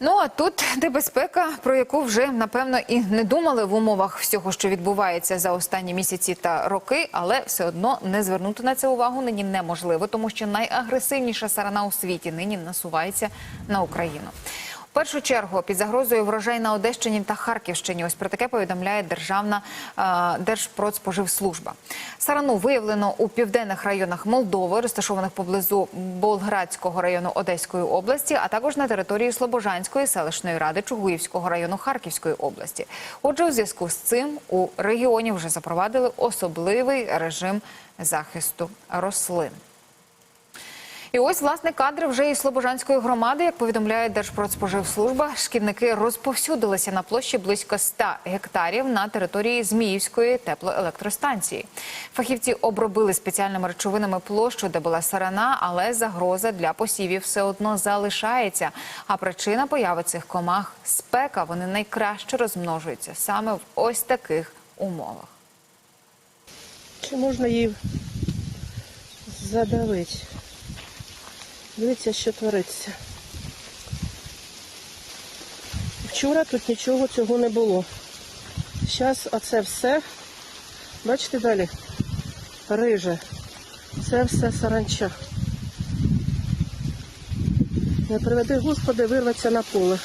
Ну а тут небезпека, про яку вже напевно і не думали в умовах всього, що відбувається за останні місяці та роки, але все одно не звернути на це увагу нині неможливо, тому що найагресивніша сарана у світі нині насувається на Україну. В першу чергу під загрозою врожай на Одещині та Харківщині. Ось про таке повідомляє Державна е, Держпродспоживслужба. Сарану виявлено у південних районах Молдови, розташованих поблизу Болградського району Одеської області, а також на території Слобожанської селищної ради Чугуївського району Харківської області. Отже, у зв'язку з цим у регіоні вже запровадили особливий режим захисту рослин. І ось власне кадри вже із Слобожанської громади, як повідомляє Держпродспоживслужба, шкідники розповсюдилися на площі близько 100 гектарів на території Зміївської теплоелектростанції. Фахівці обробили спеціальними речовинами площу, де була сарана, але загроза для посівів все одно залишається. А причина появи цих комах спека. Вони найкраще розмножуються саме в ось таких умовах. Чи можна її задавити? Дивіться, що твориться. Вчора тут нічого цього не було. Зараз оце все, бачите далі, риже. Це все саранча. Не приведи, Господи, вирветься на поле.